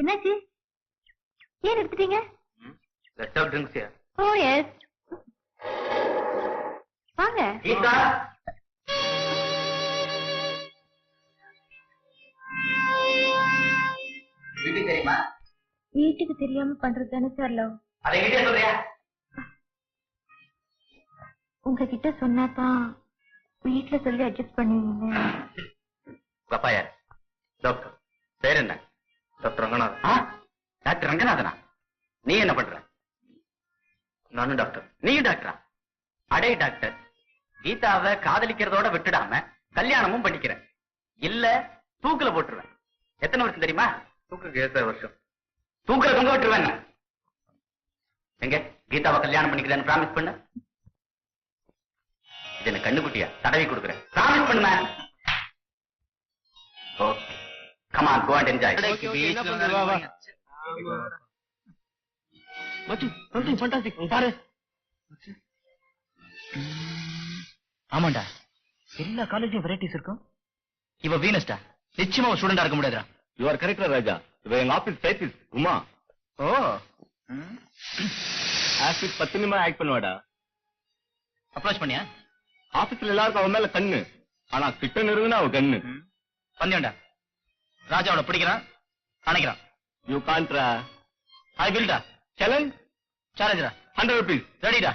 என்னாச்சு? ஏன் எடுத்துட்டீங்க let's have drinks here oh yes வாங்க. கீதா? வீட்டுக்கு தெரியுமா? வீட்டுக்கு தெரியாம பண்றது தானே சார் லவ் அதை எங்கிட்டே சொல்றியா? உங்ககிட்ட சொன்னாதான் வீட்டுல சொல்லி அட்ஜஸ்ட் பண்ணுவீங்க. பாப்பா யார்? டாக்டர் பேர் என்ன? டாக்டர் ரங்கநாதன். டாக்டர் ரங்கநாதனா? நீ என்ன பண்ற? நானும் டாக்டர். நீயும் டாக்டரா? அடே டாக்டர் கீதாவை காதலிக்கிறதோட விட்டுடாம கல்யாணமும் பண்ணிக்கிறேன் இல்ல தூக்குல போட்டுருவேன். எத்தனை வருஷம் தெரியுமா? தூக்குக்கு ஏத்த வருஷம். தூக்குல தொங்க விட்டுருவேன். எங்க? கீதாவை கல்யாணம் பண்ணிக்கிறேன்னு ப்ராமிஸ் பண்ணு. இது என்ன கண்ணுக்குட்டியா? தடவி கொடுக்குறேன் ப்ராமிஸ் பண்ணுமே? Okay. Come on go and enjoy ஆமாண்டா. எல்லா காலேஜும் வெரைட்டிஸ் இருக்கும். இவ வீனஸ்டா நிச்சயமா ஸ்டூடெண்டா இருக்க முடியாதுடா. யூ ஆர் கரெக்டா ராஜா இவ எங்க office typist Uma oh. Office பத்து நிமிஷம் ஆக்ட் பண்ணுவாடா. அப்ரோச் பண்ணியா? ஆபீஸ்ல எல்லாருக்கும் அவன் மேல கண்ணு. ஆனா கிட்ட நெருங்குனா அவ கண்ணு. பந்தயம்டா ராஜாவோட பிடிக்கிறான் அணைக்கிறான். யூ கான்ட்ரா ஐ வில்டா சேலஞ்ச் சேலஞ்சரா ஹண்ட்ரட் ருபீஸ் ரெடிடா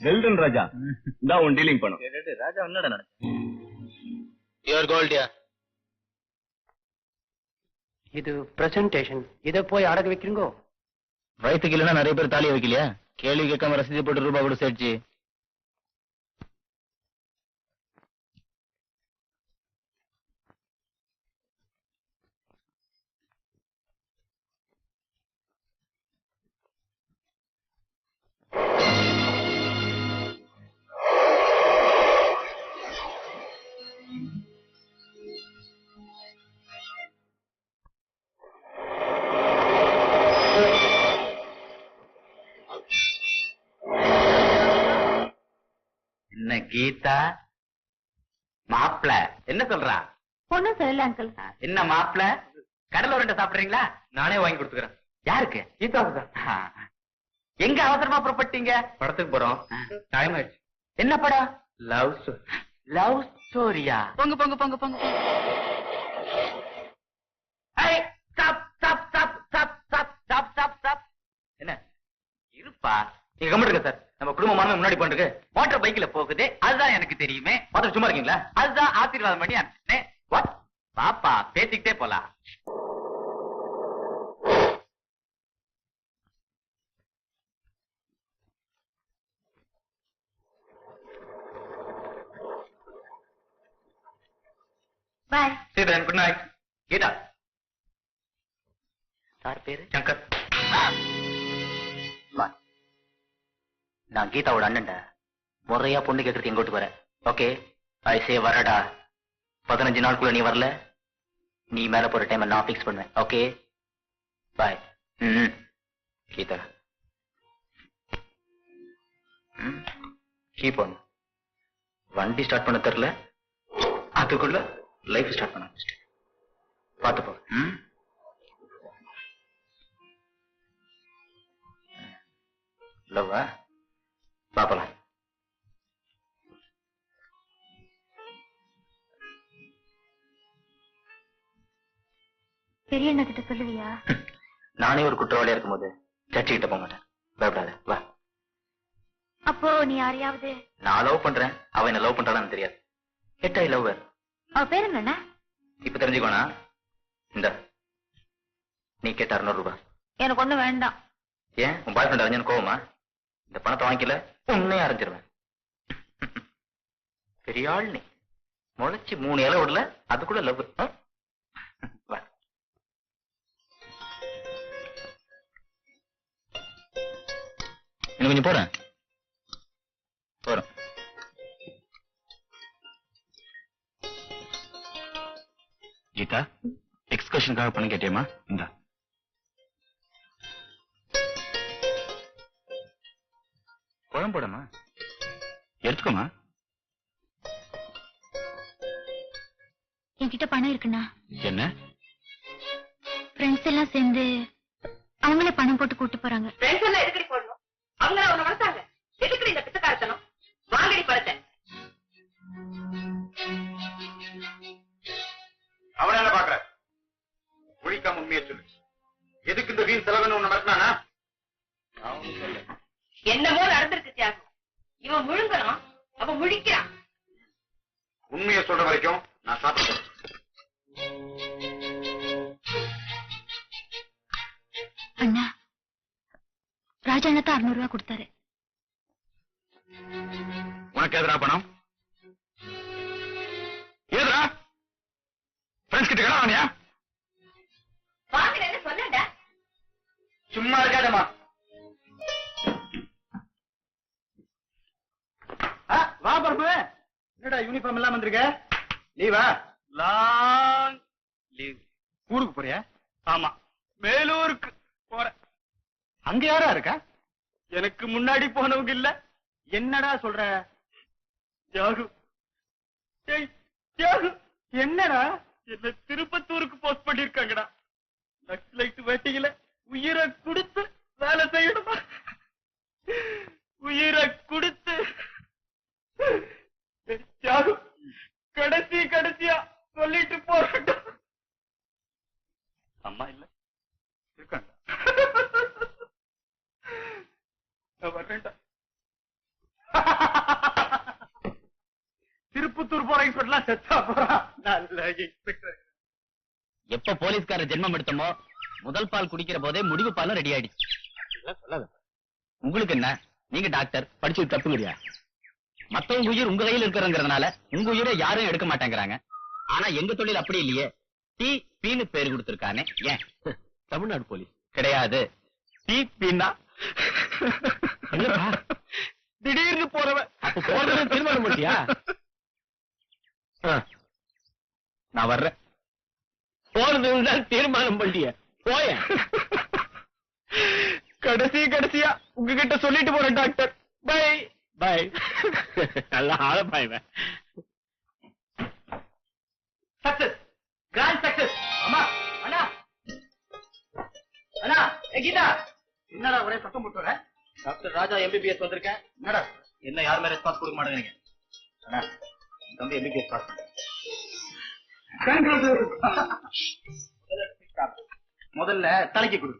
வெல்டன் ராஜா இந்தா உன் டீலிங் பண்ணும். ராஜா என்னடா நடக்கு யுவர் கோல்டியா இது பிரசன்டேஷன் இத போய் அடகு வைக்கிறீங்கோ? வயசுக்கு இல்லைன்னா நிறைய பேர் தாலியை வைக்கலையா? கேள்வி கேட்காம ரசீது போட்டு ரூபா கூட சேர்த்து கீதா மாப்பிள என்ன சொல்றான் ஒண்ணும் சொல்லல அங்கிள் என்ன மாப்பிள கடல உருண்டை சாப்பிடுறீங்களா? நானே வாங்கி கொடுத்துக்கிறேன். யாருக்கு? கீதாவுக்கு எங்க அவசரமா புறப்பட்டீங்க? படத்துக்கு போறோம். டைம் ஆயிடுச்சு. என்ன படம்? லவ் ஸ்டோரி லவ் ஸ்டோரியா பொங்க பொங்க பொங்க பொங்க. என்ன? இருப்பா. நீங்க கம்மிடுங்க சார். நம்ம குடும்பமான முன்னாடி பண்றது மோட்டார் பைக்ல போகுது. அதுதான் எனக்கு தெரியுமே. மொத்தம் சும்மா இருக்கீங்களா? அதுதான் ஆசீர்வாதம் பண்ணி அனுப்பினேன் பாப்பா பேசிக்கிட்டே போலாம். பாய் சரி குட் நைட் கீதா. சார் பேரு? சங்கர். நான் கீதாவோட அண்ணன்டா. முறையா பொண்ணு கேட்கறதுக்கு எங்கோட்டு வர. ஓகே ஐ சே வரடா. பதினஞ்சு நாளுக்குள்ள நீ வரல. நீ மேல போற டைம் நான் ஃபிக்ஸ் பண்ணுவேன். Okay bye hmm Geetha. Keep on வண்டி ஸ்டார்ட் பண்ண தெரியல. அதுக்குள்ள லைஃப் ஸ்டார்ட் பண்ண ஆரம்பிச்சிட்டேன். பார்த்து போ ம் லவ்வா பாப்பலாம் அண்ணா கிட்ட சொல்லுவியா? நானே ஒரு குற்றவாளியா இருக்கும்போது சர்ச்சை கிட்ட போக மாட்டேன். பயப்படாத. வா. அப்போ நீ யாரையாவது? நான் லவ் பண்றேன். அவ என்ன லவ் பண்றாளான்னு தெரியாது. எட்டாய் லவ் அவ பேர் என்னண்ணா இப்ப தெரிஞ்சுக்கோனா இந்த. நீ கேட்ட அறுநூறு ரூபாய். எனக்கு ஒண்ணு வேண்டாம். ஏன்? உன் பாய் ஃப்ரெண்ட் அறிஞ்சனு கோவமா? இந்த பணத்தை வாங்கிக்கல உன்னையும் அரைஞ்சிருவேன். பெரிய ஆள் நீ. முளைச்சு மூணு இலை விடல அதுக்குள்ள லவ் இன்னும் கொஞ்சம் போறேன். போறோம். கீதா எக்ஸ்கர்ஷனுக்காக பணம் கேட்டியம்மா? இந்தா. குழம்போடமா எடுத்துக்கோமா? என்கிட்ட பணம் இருக்குண்ணா. என்ன? ஃப்ரெண்ட்ஸ் எல்லாம் சேர்ந்து அவங்களே பணம் போட்டு கூட்டு போறாங்க. ஃப்ரெண்ட்ஸ் எல்லாம் எதுக்கடி போடணும்? அவங்க அவனை தான் அறுநூறு கொடுத்தாரு. உனக்கு எதிரா பணம்? ஏதுரா ஃப்ரெண்ட்ஸ் கிட்ட கடை வாங்கியா வாங்கலன்னு சொன்னேன்டா. சும்மா இருக்காதம்மா. வா பரப்பு. என்னடா யூனிஃபார்ம் எல்லாம் வந்திருக்க? லீவா லாங் லீவ் ஊருக்கு போறியா? ஆமா. மேலூருக்கு போறேன். அங்க யாரா இருக்கா? எனக்கு முன்னாடி போனவங்க இல்ல. என்னடா சொல்ற? தியாகு தியாகு என்னடா? என்ன திருப்பத்தூருக்கு போஸ்ட் பண்ணிருக்காங்கடா. நக்ஸலைட் வேட்டையில உயிரை கொடுத்து வேலை செய்யணுமா? உயிரை கொடுத்து. தியாகு கடைசி கடைசியா சொல்லிட்டு போறேன்டா அம்மா இல்ல இருக்காங்க நான் வர்றேன்டா திருப்பத்தூர் போற இன்ஸ்பெக்டர்லாம் செத்தா போறான் நல்ல இன்ஸ்பெக்டர் எப்ப போலீஸ்கார ஜென்மம் எடுத்தோமோ முதல் பால் குடிக்கிற போதே முடிவு பாலும் ரெடி ஆயிடுச்சு. உங்களுக்கு என்ன? நீங்க டாக்டர் படிச்சு தப்புங்கிறியா மத்தவங்க உயிர் உங்க கையில் இருக்கிறங்கிறதுனால உங்க உயிரை யாரும் எடுக்க மாட்டேங்கிறாங்க. ஆனா எங்க தொழில் அப்படி இல்லையே? டி பீனு பேர் கொடுத்திருக்கானே. ஏன்? தமிழ்நாடு போலீஸ். கிடையாது. டி பீனா திடீர்னு போறவன். போறது தீர்மானம் பண்ணிட்டியா? நான் வர்றேன். போறதுன்னு தான் தீர்மானம் பண்ணிய. போய கடைசி கடைசியா உங்ககிட்ட சொல்லிட்டு போறேன் டாக்டர். பை. பை. நல்லா ஆள பாய்வேன் சக்சஸ். Grand success. அம்மா அண்ணா. அண்ணா கீதா. என்னடா ஒரே சத்தம் போட்டு வர? டாக்டர் ராஜா எம்பிபிஎஸ் வந்திருக்கேன். என்னடா? என்ன யாருமே ரெஸ்பான்ஸ் கொடுக்க மாட்டேங்கிறீங்க? அண்ணா தம்பி எம்பிபிஎஸ் பாஸ் முதல்ல தலைக்கு கொடு.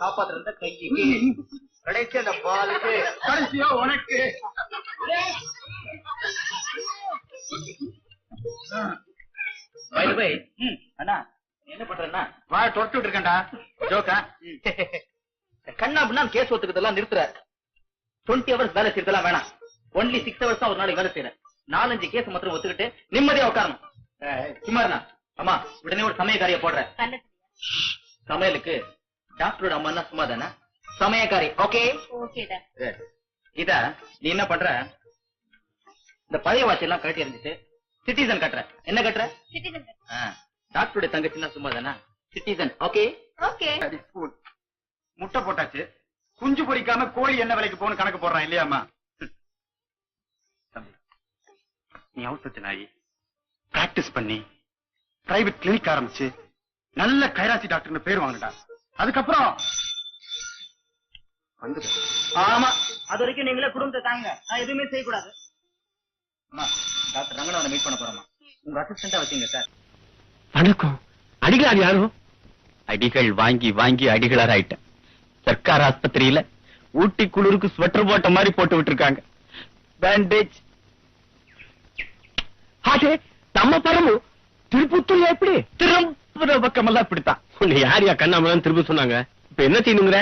காப்பாத்துறத கைக்கு கடைசி அந்த பாலுக்கு. கடைசியா உனக்கு. பை அண்ணா என்ன பண்றேன்னா வா தொடச்சு இருக்கேன்டா ஜோக்கா. கண்ணா அப்படின்னா கேஸ் ஒத்துக்கிறதெல்லாம் நிறுத்துற. டுவெண்ட்டி ஹவர்ஸ் வேலை செய்யறதெல்லாம் வேணாம். ஒன்லி சிக்ஸ் ஹவர்ஸ் தான் ஒரு நாளைக்கு வேலை செய்யறேன் நாலஞ்சு கேஸ் மாத்திரம் ஒத்துக்கிட்டு நிம்மதியா உட்காரணும். சும்மா அம்மா உடனே ஒரு சமயக்காரிய கண்ணு சமையலுக்கு டாக்டரோட அம்மா சும்மா தானே சமயக்காரி ஓகே? இதா நீ என்ன பண்ற? இந்த பழைய வாட்ச் எல்லாம் கழட்டி எறிஞ்சிட்டு சிட்டிசன் கட்டுற. என்ன கட்டுற? டாக்டருடைய தங்கச்சின்னா சும்மா தானே சிட்டிசன் ஓகே? ஓகே. முட்டை போட்டாச்சு. குஞ்சு பொரிக்காம கோழி என்ன விலைக்கு போகணும் கணக்கு போடுறான் இல்லையாம்மா தம்பி நீ நாயி பிராக்டிஸ் பண்ணி பிரைவேட் கிளினிக் ஆரம்பிச்சு நல்ல கைராசி டாக்டர்னு பேர் வாங்கிட்டா அதுக்கப்புறம் ஆமா அது வரைக்கும் நீங்களே குடும்பத்தை தாங்க நான் எதுவுமே செய்யக்கூடாது. அம்மா டாக்டர் ரங்கநாதனை மீட் பண்ண போறோமா உங்க அசிஸ்டண்டா வச்சீங்க சார் வணக்கம். அடிகளார் யாரும் அடிகள் வாங்கி வாங்கி அடிகளார் ஆயிட்டேன் சர்க்கார் ஆஸ்பத்திரியில ஊட்டி குளிருக்கு ஸ்வெட்டர் போட்ட மாதிரி போட்டு விட்டுருக்காங்க. பேண்டேஜ் ஆச்சே நம்ம பரமு திருப்புத்தூர் எப்படி? திரும் திருப்புற பக்கமெல்லாம் இப்படித்தான். உன்னை யார் யா கண்ணாமலாம் திரும்ப சொன்னாங்க? இப்ப என்ன செய்யணுங்கிற?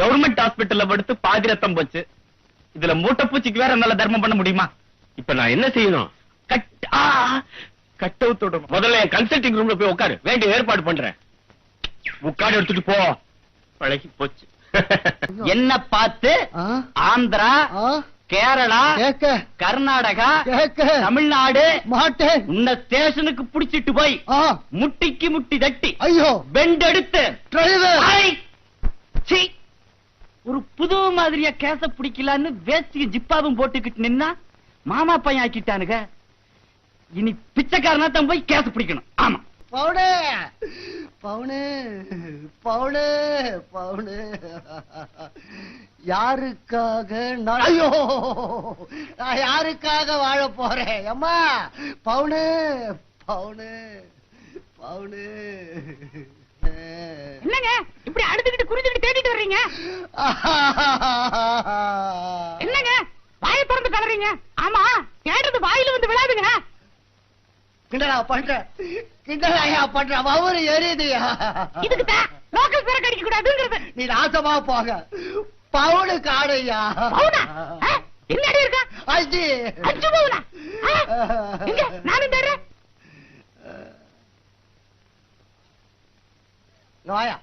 கவர்மெண்ட் ஹாஸ்பிட்டல்ல படுத்து பாதி ரத்தம் போச்சு. இதுல மூட்டை பூச்சிக்கு வேற என்னால தர்மம் பண்ண முடியுமா? இப்ப நான் என்ன செய்யணும்? கட் ஆ கட் அவுட் விடணும். முதல்ல கன்சல்டிங் ரூம்ல போய் உட்காரு. வேண்டிய ஏற்பாடு பண்றேன். உட்காடு எடுத்துட்டு போ. பழகி போச்சு. என்ன பார்த்து? ஆந்திரா? கேரளா கேக்க கர்நாடகா கேக்க தமிழ்நாடு. மாட்டேன். உன்னை ஸ்டேஷனுக்கு புடிச்சிட்டு போய் முட்டிக்கு முட்டி தட்டி ஐயோ. பெண்ட் எடுத்து! ஒரு புது மாதிரியா கேச பிடிக்கலான்னு வேஸ்டியும் ஜிப்பாவும் போட்டுக்கிட்டு நின்னா மாமா பையன் ஆக்கிட்டானுங்க. இனி பிச்சைக்காரனா தான் போய் கேச பிடிக்கணும். ஆமா. பவுனு! பவுனு! பவுனு! பவுனு! யாருக்காக நான் ஐயோ! நான் யாருக்காக வாழ போறேன்? அம்மா! பவுனு! பவுனு! பவுனு! என்னங்க? இப்படி அழுதுகிட்டு குறிஞ்சுக்கிட்டு தேடிட்டு வர்றீங்க? என்னங்க? வாயை திறந்து கலறீங்க ஆமா கேட்டது வாயில வந்து விழாதுங்க. கிண்டலா பண்ற? கிண்டலாயா பண்ற? வவுறு எரியுதுயா இதுக்கு தான் லோக்கல் பேரை கடிக்க கூடாதுங்கிறது. நீ நாசமா போக. பவுனு காடையா பவுனா? ஆ? என்ன அடி இருக்கா? அஞ்சு அஞ்சு பவுனா ஆ? எங்க? நானும் தர்றேன் நோயா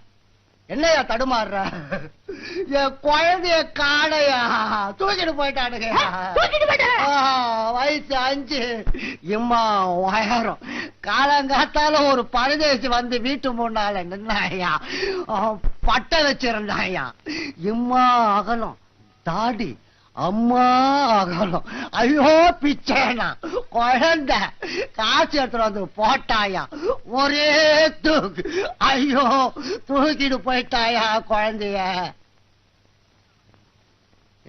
என்னையா தடுமாறுற? என் குழந்தைய காடையா? தூக்கிட்டு போயிட்டானுங்க. வயசு அஞ்சு. இம்மா உயரம். காலங்காத்தால ஒரு பரதேசி வந்து வீட்டு முன்னால நின்னாயா? பட்டை வச்சிருந்தாயா? இம்மா அகலம். தாடி. அம்மா அகலம். ஐயோ பிச்சேனா. குழந்தை. காசு எடுத்துட்டு வந்து போட்டாயா? ஒரே தூக்கு. ஐயோ தூக்கிட்டு போயிட்டாயா குழந்தைய?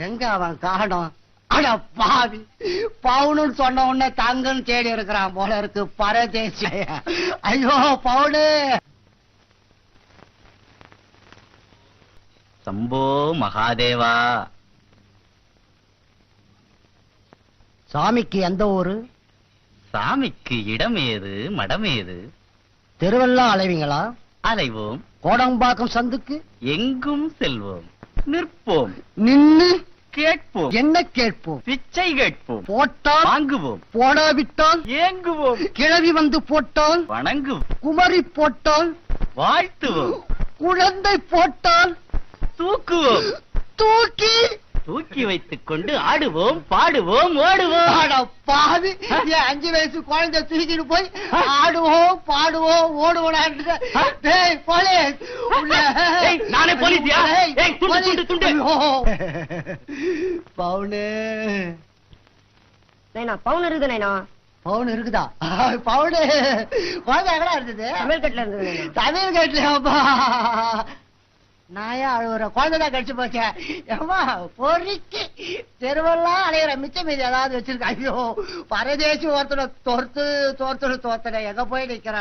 எங்க அவன் காணோம்? அட பாவி. பவுனுன்னு சொன்ன உடனே தங்கன்னு தேடி இருக்கிறான் போல இருக்கு. பரதேசி ஐயோ பவுனு. சம்போ மகாதேவா. சாமிக்கு எந்த ஊரு? சாமிக்கு இடமேது மடமேது தெருவெல்லாம் அலைவீங்களா? அலைவோம். கோடம்பாக்கம் சந்துக்கு? எங்கும் செல்வோம். நிற்போம். நின்னு கேட்போம். என்ன கேட்போம்? பிச்சை கேட்போம். போட்டால் வாங்குவோம். போடாவிட்டால் ஏங்குவோம். கிழவி வந்து போட்டால் வணங்குவோம். குமரி போட்டால் வாழ்த்துவோம். குழந்தை போட்டால் தூக்குவோம். தூக்கி தூக்கி வைத்துக் கொண்டு ஆடுவோம் பாடுவோம் ஓடுவோம். என் அஞ்சு வயசு குழந்தை தூக்கிட்டு போய் ஆடுவோம் பாடுவோம் ஓடுவோம் டேய் போலீஸ் உள்ள. ஏய், நானே போலீஸ்யா? ஏய், ஏய், துண்டு, போலீஸ். துண்டு, துண்டு. ஐயோ. பவுனு. நைனா பவுன் இருக்குது நைனா? பவுன் இருக்குதா? பவுனு. குழந்தை எங்கடா இருந்தது? தமிழ் கட்டில இருந்தது தமிழ் கட்டலையாப்பா நாயா அழுகுற குழந்தைதான் கடிச்சு போச்சேன் ஏமா பொறிக்கு. தெருவெல்லாம் அலையிற மிச்சம் மீதி ஏதாவது வச்சிருக்க. ஐயோ பரதேசி ஒருத்தனை தோர்த்து தோர்த்துன்னு தோர்த்தனை எங்க போய் நிக்கிறான்?